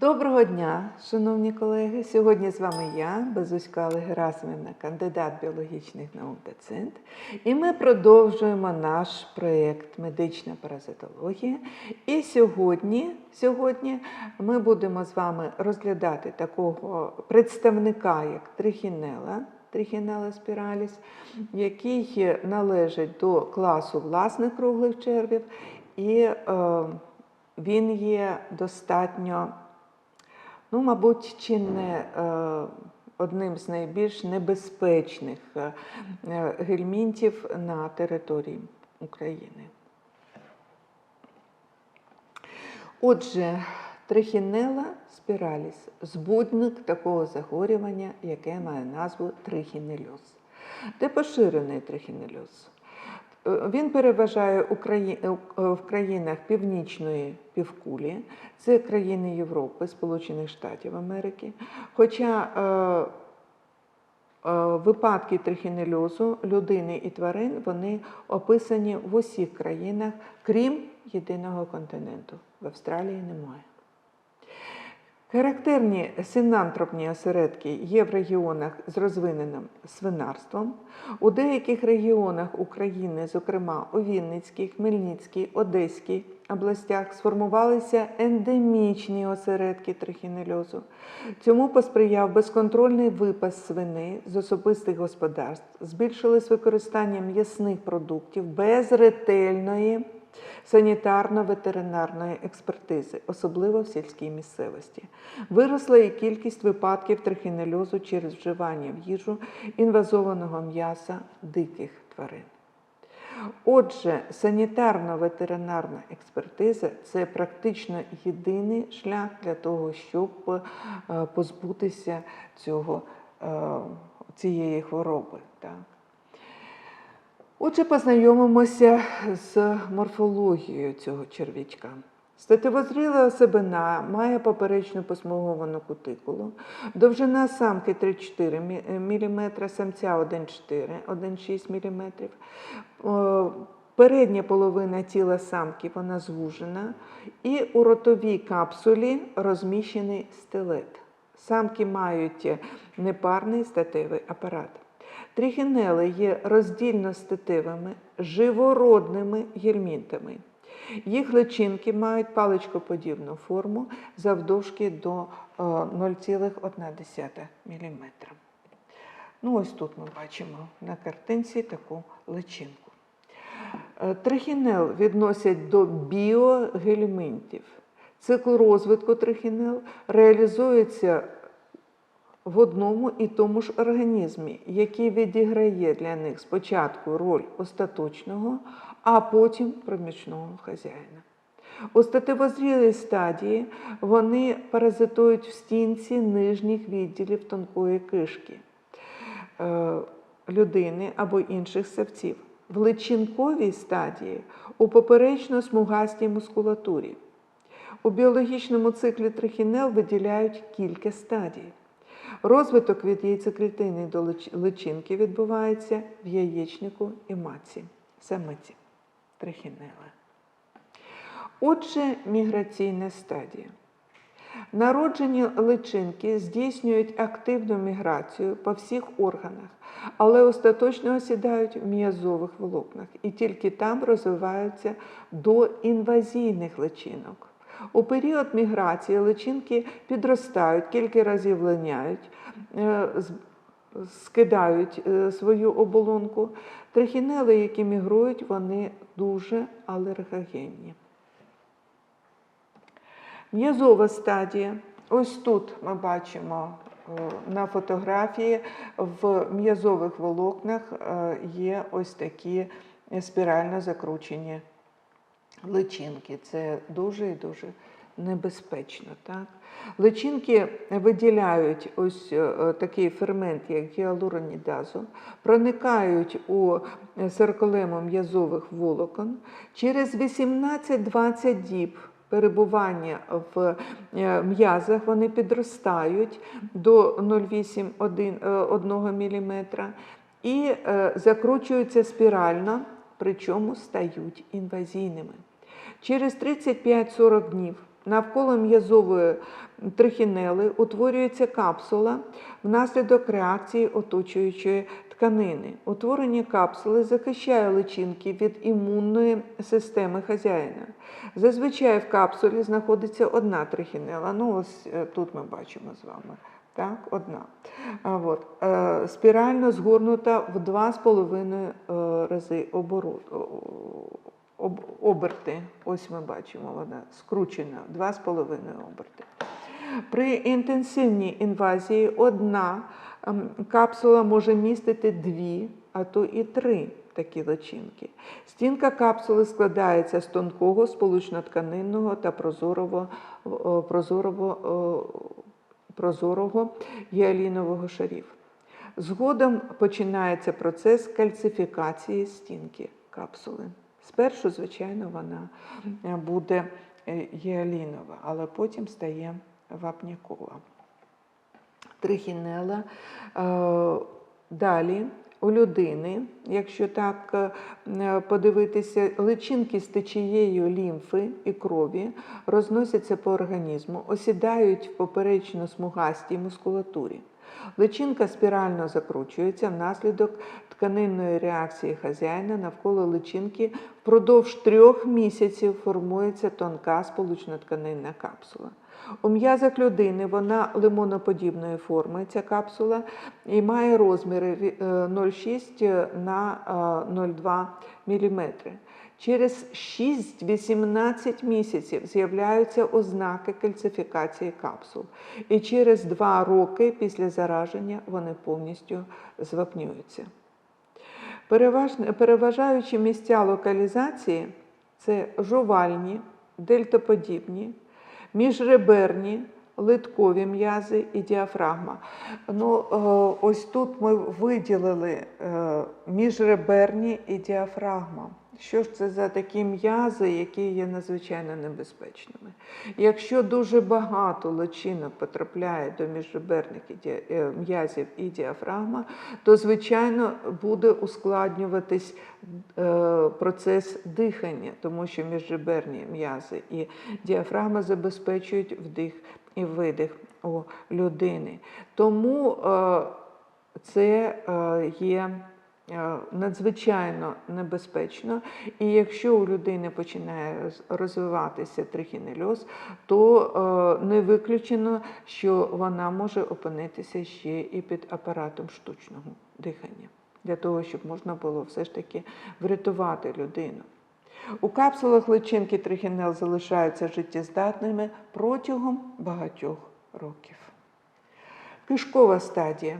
Доброго дня, шановні колеги. Сьогодні з вами я, Безуська Олег Герасимівна, кандидат біологічних наук доцент. І ми продовжуємо наш проєкт Медична паразитологія. І сьогодні, сьогодні ми будемо з вами розглядати такого представника, як трихінела. Трихінела спіраліс, який належить до класу власних круглих червів, і е, він є достатньо ну, мабуть, чи не е, одним з найбільш небезпечних е, е, гельмінтів на території України. Отже, трихінела спіраліс збудник такого захворювання, яке має назву трихінельоз. Де поширений трихінельоз? Е, Він переважає у е, в країнах Північної півкулі, це країни Європи, Сполучених Штатів Америки. Хоча е, е, випадки трихінельозу людини і тварин вони описані в усіх країнах, крім єдиного континенту. В Австралії немає. Характерні синантропні осередки є в регіонах з розвиненим свинарством. У деяких регіонах України, зокрема у Вінницькій, Хмельницькій, Одеській областях, сформувалися ендемічні осередки трихінельозу. Цьому посприяв безконтрольний випас свини з особистих господарств, збільшилось використання м'ясних продуктів без ретельної санітарно-ветеринарної експертизи, особливо в сільській місцевості. Виросла і кількість випадків трихінельозу через вживання в їжу інвазованого м'яса диких тварин. Отже, санітарно-ветеринарна експертиза це практично єдиний шлях для того, щоб е, позбутися цього, е, цієї хвороби. Так. Отже, познайомимося з морфологією цього черв'ячка. Стативозріла особина має поперечну посмуговану кутикулу, довжина самки 3-4 мм, самця 1,4 1,6 мм. Передня половина тіла самки вона звужена, і у ротовій капсулі розміщений стилет. Самки мають непарний статевий апарат. Трихінели є роздільно статевими, живородними гельмінтами. Їх личинки мають паличкоподібну форму завдовжки до е, 0,1 мм. Ну, ось тут ми бачимо на картинці таку личинку. Е, Трихінел відносять до біогельминтів. Цикл розвитку трихінел реалізується в одному і тому ж організмі, який відіграє для них спочатку роль остаточного, а потім проміжного хазяїна. У статевозрілій стадії вони паразитують в стінці нижніх відділів тонкої кишки е, людини або інших савців. В личинковій стадії у поперечно-смугастій мускулатурі. У біологічному циклі трихінел виділяють кілька стадій. Розвиток від яйцеклітини до личинки відбувається в яєчнику і матці, самиці трихінела. Отже, міграційна стадія. Народжені личинки здійснюють активну міграцію по всіх органах, але остаточно осідають в м'язових волокнах і тільки там розвиваються до інвазійних личинок. У період міграції личинки підростають, кілька разів линяють, е, скидають е, свою оболонку. Трихінели, які мігрують, вони дуже алергогенні. М'язова стадія. Ось тут ми бачимо е, на фотографії в м'язових волокнах є ось такі спірально закручені личинки. Це дуже і дуже небезпечно. Так? Личинки виділяють ось е, такий фермент, як гіалуронідазу, проникають у сарколему м'язових волокон. Через 18-20 діб перебування в е, м'язах вони підростають до 0,8-1 мм і е, закручуються спірально, причому стають інвазійними. Через 35-40 днів Навколо м'язової трихінели утворюється капсула внаслідок реакції оточуючої тканини. Утворення капсули захищає личинки від імунної системи хазяїна. Зазвичай в капсулі знаходиться одна трихінела. Ну, ось е, тут ми бачимо з вами. Так, одна. От. Е, спірально згорнута в 2,5 е, рази оборот, об, оберти. Ось ми бачимо, вона скручена, 2,5 оберти. При інтенсивній інвазії одна ем, капсула може містити дві, а то і три такі личинки. Стінка капсули складається з тонкого сполучнотканинного та прозорого, о, прозорого, гіалінового шарів. Згодом починається процес кальцифікації стінки капсули. Спершу, звичайно, вона е, буде е, гіалінова, але потім стає вапнякова. Трихінела. Е, Далі у людини, якщо так е, подивитися, личинки з течією лімфи і крові розносяться по організму, осідають в поперечно-смугастій мускулатурі. Личинка спірально закручується внаслідок тканинної реакції хазяїна навколо личинки впродовж трьох місяців формується тонка сполучнотканинна капсула. У м'язах людини вона лимоноподібної форми, ця капсула, і має розміри е, 0,6 на е, 0,2 мм. Через 6-18 місяців з'являються ознаки кальцифікації капсул, і через 2 роки після зараження вони повністю звапнюються. Переважаючі місця локалізації це жувальні, дельтоподібні, міжреберні, литкові м'язи і діафрагма. Ну, е, ось тут ми виділили е, міжреберні і діафрагма. Що ж це за такі м'язи, які є надзвичайно небезпечними? Якщо дуже багато личинок потрапляє до міжреберних е, м'язів і діафрагма, то звичайно буде ускладнюватись процес дихання, тому що міжреберні м'язи і діафрагма забезпечують вдих і видих у людини. Тому е, це е, є е, надзвичайно небезпечно. І якщо у людини починає розвиватися трихінельоз, то не виключено, що вона може опинитися ще і під апаратом штучного дихання, для того, щоб можна було все ж таки врятувати людину. У капсулах личинки трихінел залишаються життєздатними протягом багатьох років. Кишкова стадія.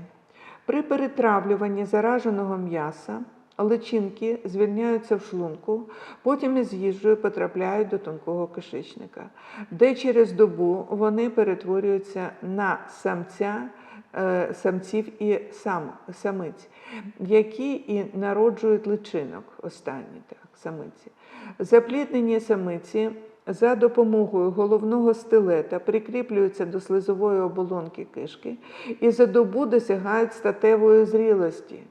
При перетравлюванні зараженого м'яса личинки звільняються в шлунку, потім із їжею потрапляють до тонкого кишечника, де через добу вони перетворюються на самця, е, самців і сам, самиць, які і народжують личинок, останні так, самиці. Запліднені самиці за допомогою головного стилета прикріплюються до слизової оболонки кишки і за добу досягають статевої зрілості.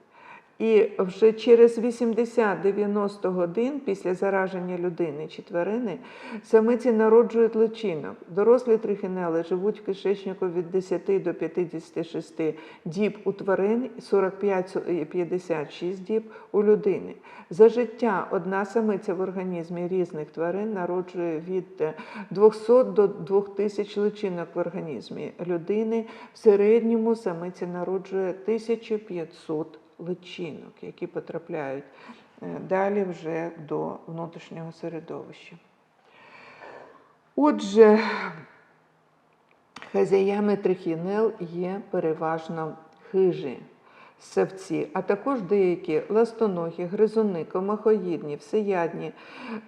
І вже через 80-90 годин після зараження людини чи тварини самиці народжують личинок. Дорослі трихінели живуть в кишечнику від 10 до 56 діб у тварин, 45-56 діб у людини. За життя одна самиця в організмі різних тварин народжує від 200 до 2000 личинок в організмі людини. В середньому самиця народжує 1500 личинок, які потрапляють е, далі вже до внутрішнього середовища. Отже, хазяями трихінел є переважно хижі савці, а також деякі ластоногі, гризуни, комахоїдні, всеядні,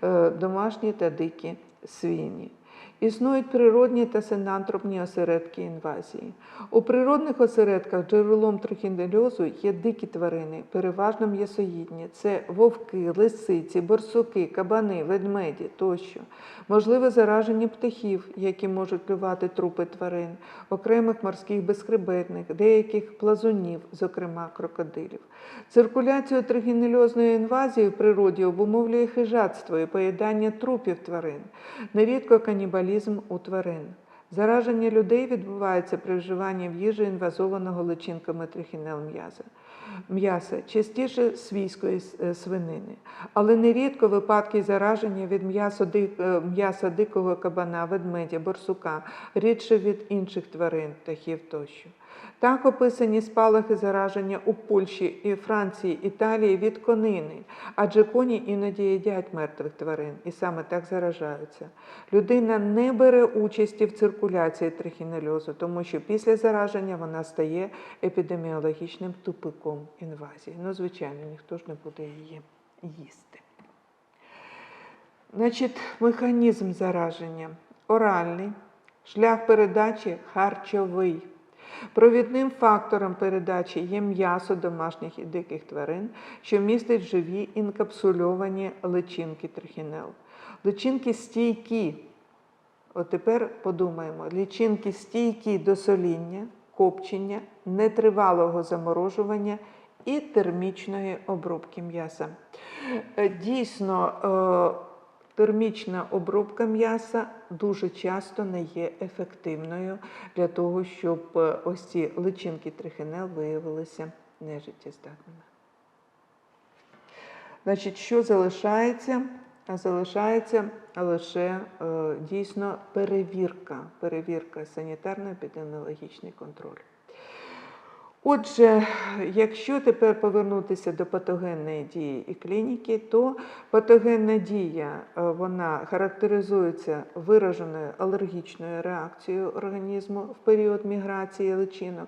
е, домашні та дикі свині. Існують природні та синантропні осередки інвазії. У природних осередках джерелом трихінельозу є дикі тварини, переважно м'ясоїдні. Це вовки, лисиці, борсуки, кабани, ведмеді тощо. Можливе зараження птахів, які можуть клювати трупи тварин, окремих морських безхребетних, деяких плазунів, зокрема крокодилів. Циркуляцію трихінельозної інвазії в природі обумовлює хижацтво і поїдання трупів тварин. Нерідко канібалізм канібалізм у тварин. Зараження людей відбувається при вживанні в їжу інвазованого личинками трихінел м'яза. М'яса частіше свійської е, свинини, але нерідко випадки зараження від е, м'яса дикого кабана, ведмедя, борсука, рідше від інших тварин, птахів тощо. Так описані спалахи зараження у Польщі і Франції, Італії від конини, адже коні іноді їдять мертвих тварин і саме так заражаються. Людина не бере участі в циркуляції трихінельозу, тому що після зараження вона стає епідеміологічним тупиком інвазії. Ну, звичайно, ніхто ж не буде її їсти. Значить, механізм зараження оральний, шлях передачі харчовий. Провідним фактором передачі є м'ясо домашніх і диких тварин, що містить живі інкапсульовані личинки трихінел. Личинки стійкі. От тепер подумаємо: личинки стійкі до соління, копчення, нетривалого заморожування і термічної обробки м'яса. Е, Дійсно, е, термічна обробка м'яса дуже часто не є ефективною для того, щоб е, ось ці личинки трихинел виявилися нежиттєздатними. Значить, що залишається? Залишається лише е, дійсно перевірка, перевірка санітарно-епідеміологічний контроль. Отже, якщо тепер повернутися до патогенної дії і клініки, то патогенна дія е, вона характеризується вираженою алергічною реакцією організму в період міграції личинок,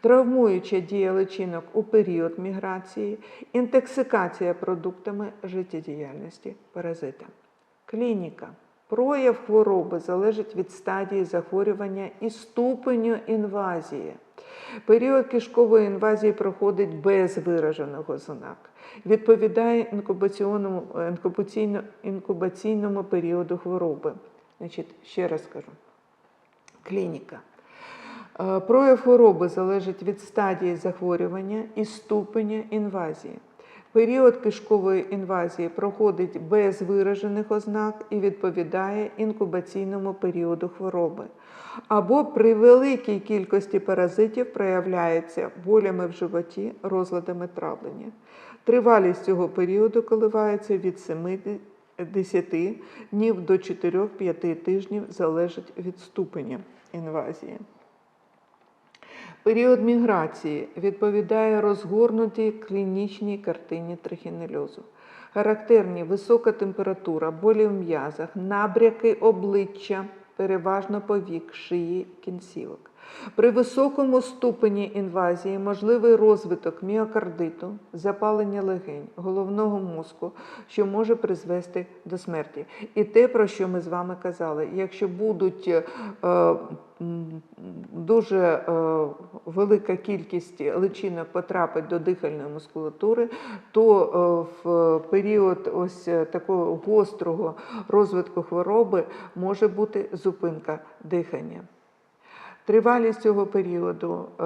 травмуюча дія личинок у період міграції, інтоксикація продуктами життєдіяльності паразита. Клініка. Прояв хвороби залежить від стадії захворювання і ступеню інвазії. Період кишкової інвазії проходить без вираженого ознак. Відповідає інкубаційному, інкубаційно, інкубаційному періоду хвороби. Значить, ще раз кажу: Клініка. Е, Прояв хвороби залежить від стадії захворювання і ступеня інвазії. Період кишкової інвазії проходить без виражених ознак і відповідає інкубаційному періоду хвороби. Або при великій кількості паразитів проявляється болями в животі, розладами травлення. Тривалість цього періоду коливається від 7-10 днів до 4-5 тижнів залежить від ступеня інвазії. Період міграції відповідає розгорнутій клінічній картині трихінельозу. Характерні висока температура, болі в м'язах, набряки обличчя, переважно повік, шиї, кінцівок. При високому ступені інвазії можливий розвиток міокардиту, запалення легень, головного мозку, що може призвести до смерті. І те, про що ми з вами казали, якщо будуть е, дуже е, велика кількість личинок потрапить до дихальної мускулатури, то е, в період ось е, такого гострого розвитку хвороби може бути зупинка дихання. Тривалість цього періоду е,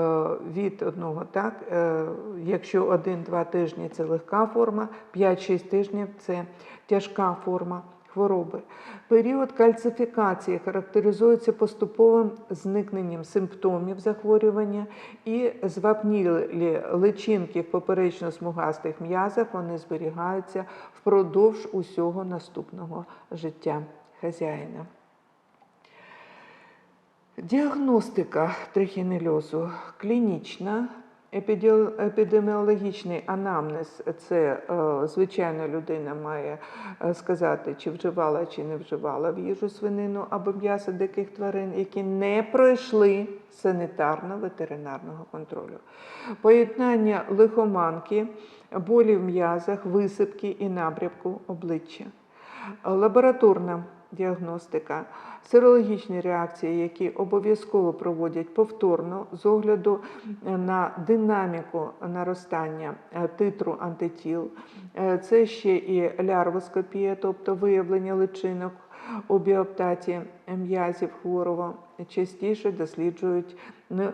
від одного, так, е, якщо 1-2 тижні це легка форма, 5-6 тижнів це тяжка форма хвороби. Період кальцифікації характеризується поступовим зникненням симптомів захворювання і звапнілі личинки в поперечно-смугастих м'язах вони зберігаються впродовж усього наступного життя хазяїна. Діагностика трихінельозу клінічна, епідеміологічний анамнез це е, звичайно людина має е, сказати, чи вживала, чи не вживала в їжу свинину або м'ясо диких тварин, які не пройшли санітарно-ветеринарного контролю. Поєднання лихоманки, болі в м'язах, висипки і набрябку обличчя. Лабораторна діагностика, серологічні реакції, які обов'язково проводять повторно з огляду на динаміку наростання е, титру антитіл. Е, Це ще і лярвоскопія, тобто виявлення личинок у біоптаті м'язів хворого. Частіше досліджують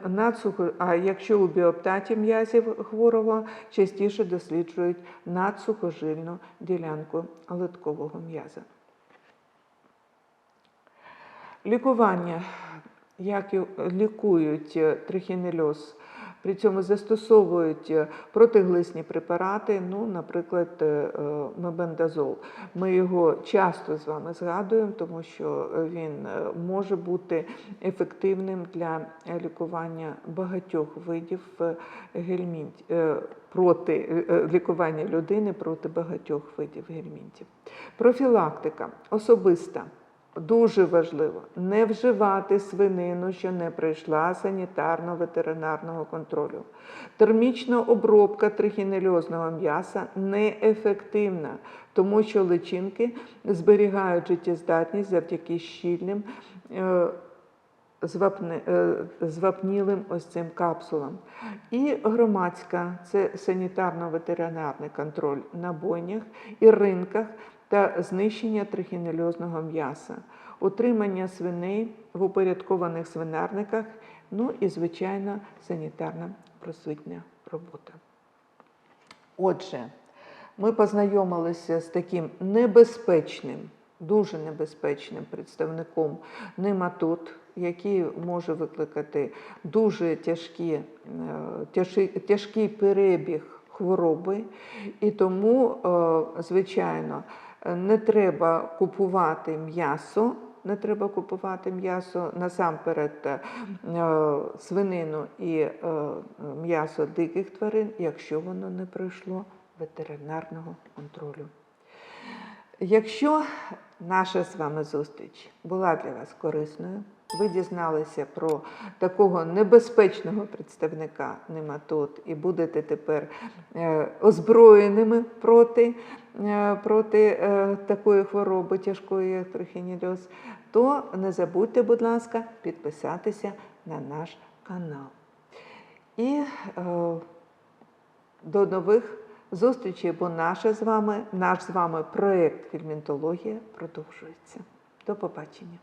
надсухо, а якщо у біоптаті м'язів хворого, частіше досліджують надсухожильну ділянку литкового м'яза. Лікування, як лікують е, трихінельоз, при цьому застосовують е, протиглисні препарати, ну, наприклад, е, мебендазол. Ми його часто з вами згадуємо, тому що він може бути ефективним для лікування багатьох видів гельмінтів проти лікування людини проти багатьох видів гельмінтів. Профілактика особиста. Дуже важливо не вживати свинину, що не пройшла санітарно-ветеринарного контролю. Термічна обробка трихінельозного м'яса неефективна, тому що личинки зберігають життєздатність завдяки щільним е, звапне, е, звапнілим ось цим капсулам. І громадська це санітарно-ветеринарний контроль на бойнях і ринках та знищення трихінельозного м'яса, утримання свиней в упорядкованих свинарниках, ну і, звичайно, санітарна просвітня робота. Отже, ми познайомилися з таким небезпечним, дуже небезпечним представником нематод, який може викликати дуже тяжкі, е, тяжкий, тяжкий перебіг хвороби, і тому, е, звичайно, не треба купувати м'ясо. Не треба купувати м'ясо насамперед е, свинину і е, м'ясо диких тварин, якщо воно не пройшло ветеринарного контролю. Якщо наша з вами зустріч була для вас корисною, ви дізналися про такого небезпечного представника нематод і будете тепер е, озброєними проти, е, проти е, такої хвороби тяжкої, як трихінельоз, то не забудьте, будь ласка, підписатися на наш канал. І до нових зустрічей, бо наша з вами, наш з вами проєкт Фільментологія продовжується. До побачення.